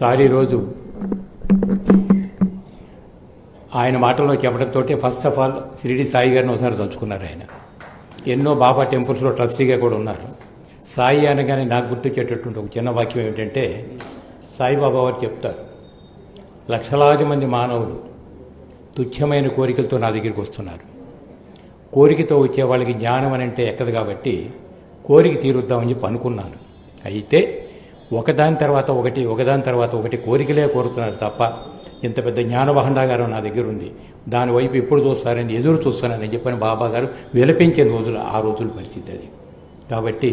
Sir ఈరోజు ఆయన మాటల్లో చెప్పడంతో first of all Shirdi Sai గారిని ఒకసారి తలుచుకున్నారు ఆయన. ఎన్నో బాబా టెంపుల్స్లో ట్రస్టీగా కూడా ఉన్నారు. సాయి అనగానే నాకు గుర్తొచ్చేటటువంటి ఒక చిన్న వాక్యం ఏమిటంటే సాయిబాబా వారు చెప్తారు లక్షలాది మంది మానవులు తుచ్చమైన కోరికలతో నా దగ్గరికి వస్తున్నారు. కోరికతో వచ్చే వాళ్ళకి జ్ఞానం అని అంటే ఎక్కదు కాబట్టి కోరిక తీరుద్దామని చెప్పి అనుకున్నాను అయితే ఒకదాని తర్వాత ఒకటి ఒకదాని తర్వాత ఒకటి కోరికలే కోరుతున్నారు తప్ప ఇంత పెద్ద జ్ఞానభాండాగారం నా దగ్గర ఉంది దాని వైపు ఎప్పుడు చూస్తారని ఎదురు చూస్తానని చెప్పని బాబా గారు విలపించే రోజులు ఆ రోజుల పరిస్థితి అది. కాబట్టి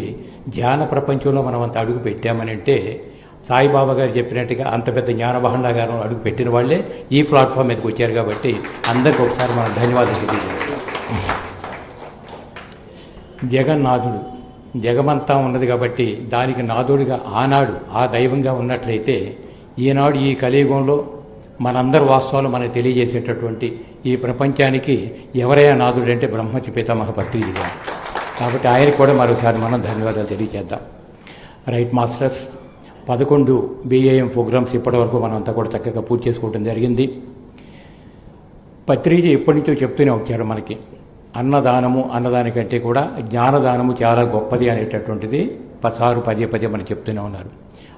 ధ్యాన ప్రపంచంలో మనం అంత అడుగు పెట్టామని అంటే సాయిబాబా గారు చెప్పినట్టుగా అంత పెద్ద జ్ఞానభాండాగారం అడుగు పెట్టిన వాళ్ళే ఈ ప్లాట్ఫామ్ మీదకి వచ్చారు కాబట్టి అందరికీ ఒకసారి మనం ధన్యవాదాలు తెలియజేస్తాం జగన్నాథుడు జగమంతా ఉన్నది కాబట్టి దానికి నాథుడిగా ఆనాడు ఆ దైవంగా ఉన్నట్లయితే ఈనాడు ఈ కలియుగంలో మనందరి వాస్తవాలు మనకు తెలియజేసేటటువంటి ఈ ప్రపంచానికి ఎవరైనా నాథుడు అంటే బ్రహ్మచి పితామహ పత్రిజీ కాబట్టి ఆయనకు కూడా మరోసారి మనం ధన్యవాదాలు తెలియజేద్దాం. రైట్ మాస్టర్స్ పదకొండు బీఏఎం ప్రోగ్రామ్స్ ఇప్పటివరకు మనం అంతా కూడా చక్కగా పూర్తి చేసుకోవడం జరిగింది. పత్రిజీ ఎప్పటి నుంచో చెప్తూనే వచ్చారు మనకి. అన్నదానము అన్నదానికంటే కూడా జ్ఞానదానము చాలా గొప్పది అనేటటువంటిది పసారు పదే పదే మనం చెప్తూనే ఉన్నారు.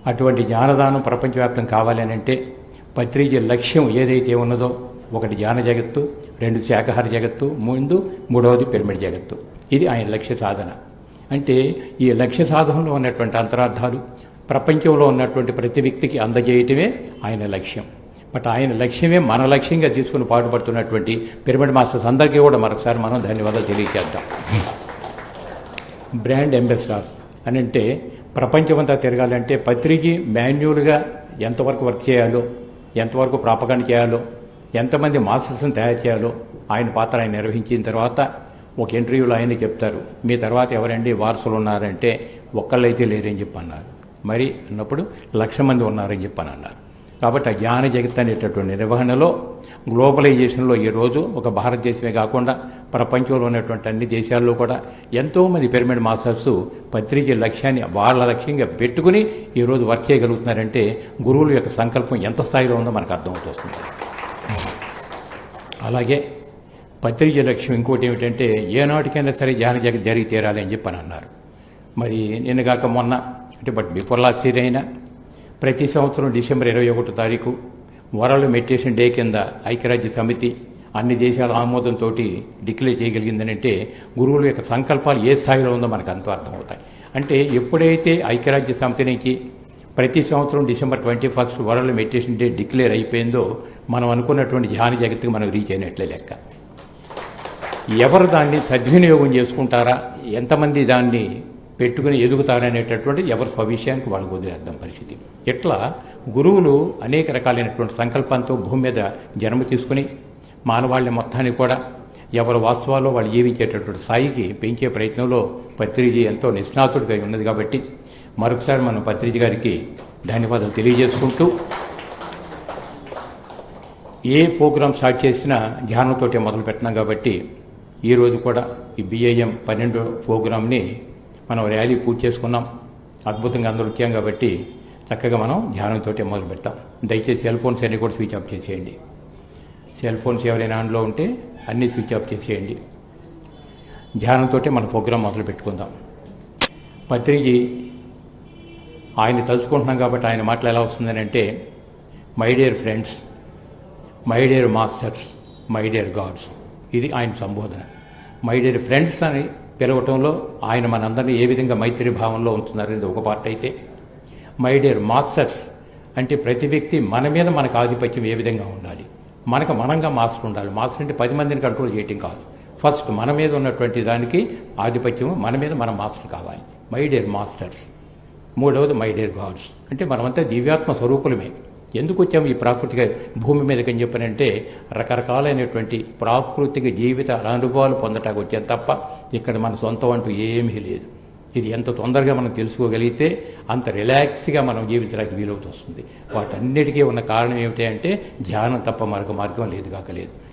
అటువంటి జ్ఞానదానం ప్రపంచవ్యాప్తం కావాలని అంటే పత్రిజీ లక్ష్యం ఏదైతే ఉన్నదో ఒకటి జ్ఞాన జగత్తు రెండు శాకాహార జగత్తు ముందు మూడవది పిరమిడ్ జగత్తు. ఇది ఆయన లక్ష్య సాధన. అంటే ఈ లక్ష్య సాధనలో ఉన్నటువంటి అంతరార్థాలు ప్రపంచంలో ఉన్నటువంటి ప్రతి వ్యక్తికి అందజేయటమే ఆయన లక్ష్యం. బట్ ఆయన లక్ష్యమే మన లక్ష్యంగా తీసుకుని పాటుపడుతున్నటువంటి పిరమిడ్ మాస్టర్స్ అందరికీ కూడా మరొకసారి మనం ధన్యవాదాలు తెలియజేద్దాం. బ్రాండ్ అంబాసిడర్స్ అని అంటే ప్రపంచమంతా తిరగాలంటే పత్రిజీ మాన్యువల్గా ఎంతవరకు వర్క్ చేయాలో ఎంతవరకు ప్రాపగండ చేయాలో ఎంతమంది మాస్టర్స్ని తయారు చేయాలో ఆయన పాత్ర ఆయన నిర్వహించిన తర్వాత ఒక ఇంటర్వ్యూలో ఆయన చెప్తారు మీ తర్వాత ఎవరండి? వారసులు ఉన్నారంటే ఒక్కళ్ళైతే లేరని చెప్పి అన్నారు మరి అన్నప్పుడు లక్ష మంది ఉన్నారని చెప్పని అన్నారు. కాబట్టి ఆ జ్ఞాన జగత్ అనేటటువంటి నిర్వహణలో గ్లోబలైజేషన్లో ఈరోజు ఒక భారతదేశమే కాకుండా ప్రపంచంలో ఉన్నటువంటి అన్ని దేశాల్లో కూడా ఎంతోమంది పిరమిడ్ మాస్టర్స్ పత్రిక లక్ష్యాన్ని వాళ్ళ లక్ష్యంగా పెట్టుకుని ఈరోజు వర్క్ చేయగలుగుతున్నారంటే గురువుల యొక్క సంకల్పం ఎంత స్థాయిలో ఉందో మనకు అర్థమవుతుంది. అలాగే పత్రిక లక్ష్యం ఇంకోటి ఏమిటంటే ఏనాటికైనా సరే ధ్యాన జగత్ జరిగి తీరాలి అని చెప్పని అన్నారు. మరి నిన్న కాక మొన్న అంటే బట్ బిఫోర్ లాస్ట్ ఇయర్ అయినా ప్రతి సంవత్సరం డిసెంబర్ ఇరవై ఒకటో తారీఖు వరల్డ్ మెడిటేషన్ డే కింద ఐక్యరాజ్య సమితి అన్ని దేశాల ఆమోదంతో డిక్లేర్ చేయగలిగిందనంటే గురువుల యొక్క సంకల్పాలు ఏ స్థాయిలో ఉందో మనకు అంత అర్థమవుతాయి. అంటే ఎప్పుడైతే ఐక్యరాజ్య సమితి నుంచి ప్రతి సంవత్సరం December twenty first World Meditation Day declare అయిపోయిందో మనం అనుకున్నటువంటి ధ్యాన జగత్తుకు మనం రీచ్ అయినట్లే లెక్క. ఎవరు దాన్ని సద్వినియోగం చేసుకుంటారా? ఎంతమంది దాన్ని పెట్టుకుని ఎదుగుతారనేటటువంటి ఎవరి స్వవిషయానికి వాళ్ళు వదిలేద్దాం పరిస్థితి. ఇట్లా గురువులు అనేక రకాలైనటువంటి సంకల్పంతో భూమి మీద జన్మ తీసుకుని మానవాళ్ళ మొత్తాన్ని కూడా ఎవరి వాస్తవాల్లో వాళ్ళు జీవించేటటువంటి స్థాయికి పెంచే ప్రయత్నంలో పత్రిజీ ఎంతో నిష్ణాతుడిగా ఉన్నది కాబట్టి మరొకసారి మనం పత్రిజీ గారికి ధన్యవాదాలు తెలియజేసుకుంటూ ఏ ప్రోగ్రామ్ స్టార్ట్ చేసినా ధ్యానంతోటే మొదలు పెట్టినాం కాబట్టి ఈరోజు కూడా ఈ బిఐఎం పన్నెండో ప్రోగ్రామ్ని మనం ర్యాలీ పూర్తి చేసుకున్నాం. అద్భుతంగా అందరూ వచ్చాం కాబట్టి చక్కగా మనం ధ్యానంతో మొదలు పెడతాం. దయచేసి సెల్ ఫోన్స్ అన్ని కూడా స్విచ్ ఆఫ్ చేసేయండి. సెల్ ఫోన్స్ ఎవరైనా ఆన్లో ఉంటే అన్నీ స్విచ్ ఆఫ్ చేసేయండి. ధ్యానంతో మన ప్రోగ్రాం మొదలు పెట్టుకుందాం. పత్రిజీ ఆయన తలుచుకుంటున్నాం కాబట్టి ఆయన మాటలు ఎలా వస్తుందని అంటే my dear friends my dear masters my dear gods ఇది ఆయన సంబోధన. మై డియర్ ఫ్రెండ్స్ అని పిలవటంలో ఆయన మనందరినీ ఏ విధంగా మైత్రి భావంలో ఉంటున్నారనేది ఒక పార్ట్ అయితే మై డియర్ మాస్టర్స్ అంటే ప్రతి వ్యక్తి మన మీద మనకు ఆధిపత్యం ఏ విధంగా ఉండాలి? మనకు మనంగా మాస్టర్ ఉండాలి. మాస్టర్ అంటే పది మందిని కంట్రోల్ చేయటం కాదు. ఫస్ట్ మన మీద ఉన్నటువంటి దానికి ఆధిపత్యం మన మీద మన మాస్టర్ కావాలి. మై డియర్ మాస్టర్స్ మూడవది మై డియర్ గాడ్స్ అంటే మనమంతా దివ్యాత్మ స్వరూపులమే. ఎందుకు వచ్చాము ఈ ప్రాకృతిక భూమి మీదకి అని చెప్పనంటే రకరకాలైనటువంటి ప్రాకృతిక జీవిత అనుభవాలు పొందటానికి వచ్చాం తప్ప ఇక్కడ మన సొంతం అంటూ ఏమీ లేదు. ఇది ఎంత తొందరగా మనం తెలుసుకోగలిగితే అంత రిలాక్స్గా మనం జీవించడానికి వీలవుతూ వస్తుంది. వాటన్నిటికీ ఉన్న కారణం ఏమిటి అంటే ధ్యానం తప్ప మరొక మార్గం లేదు కాకలేదు